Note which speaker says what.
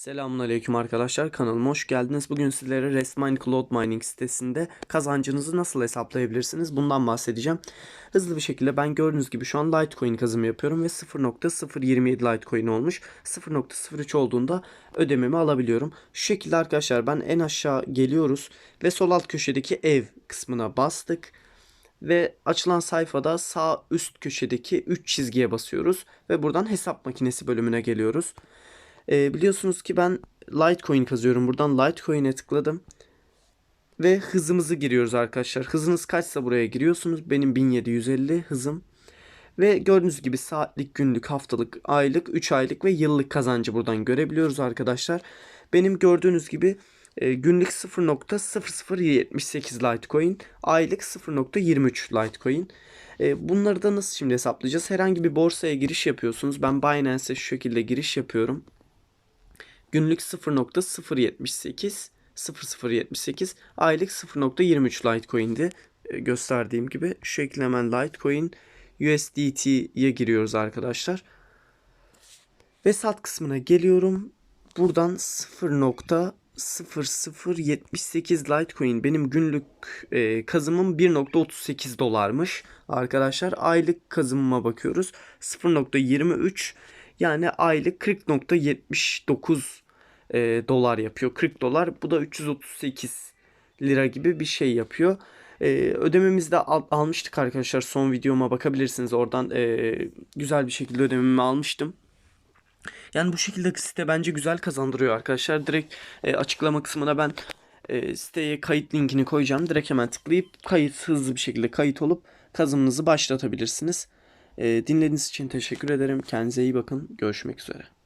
Speaker 1: Selamünaleyküm arkadaşlar kanalıma hoş geldiniz. Bugün sizlere Restmine Cloud Mining sitesinde kazancınızı nasıl hesaplayabilirsiniz bundan bahsedeceğim. Hızlı bir şekilde ben gördüğünüz gibi şu an Litecoin kazımı yapıyorum ve 0.027 Litecoin olmuş. 0.03 olduğunda ödememi alabiliyorum. Şu şekilde arkadaşlar ben en aşağı geliyoruz ve sol alt köşedeki ev kısmına bastık. Ve açılan sayfada sağ üst köşedeki 3 çizgiye basıyoruz ve buradan hesap makinesi bölümüne geliyoruz. Ee, biliyorsunuz ki ben Litecoin kazıyorum. Buradan Litecoin'e tıkladım. Ve hızımızı giriyoruz arkadaşlar. Hızınız kaçsa buraya giriyorsunuz. Benim 1750 hızım. Ve gördüğünüz gibi saatlik, günlük, haftalık, aylık, 3 aylık ve yıllık kazancı buradan görebiliyoruz arkadaşlar. Benim gördüğünüz gibi e, günlük 0.0078 Litecoin, aylık 0.23 Litecoin. E, bunları da nasıl şimdi hesaplayacağız? Herhangi bir borsaya giriş yapıyorsunuz. Ben Binance'e şu şekilde giriş yapıyorum. Günlük 0.078 0078 aylık 0.23 Litecoin'di e, gösterdiğim gibi. Şu şekilde hemen Litecoin USDT'ye giriyoruz arkadaşlar. Ve sat kısmına geliyorum. Buradan 0.0078 Litecoin benim günlük e, kazımım 1.38 dolarmış arkadaşlar. Aylık kazımıma bakıyoruz. 0.23 yani aylık 40.79 e, dolar yapıyor. 40 dolar bu da 338 lira gibi bir şey yapıyor. E, ödememizi de al- almıştık arkadaşlar. Son videoma bakabilirsiniz. Oradan e, güzel bir şekilde ödememi almıştım. Yani bu şekilde site bence güzel kazandırıyor arkadaşlar. Direkt e, açıklama kısmına ben e, siteye kayıt linkini koyacağım. Direkt hemen tıklayıp kayıt hızlı bir şekilde kayıt olup kazımınızı başlatabilirsiniz. E, dinlediğiniz için teşekkür ederim. Kendinize iyi bakın. Görüşmek üzere.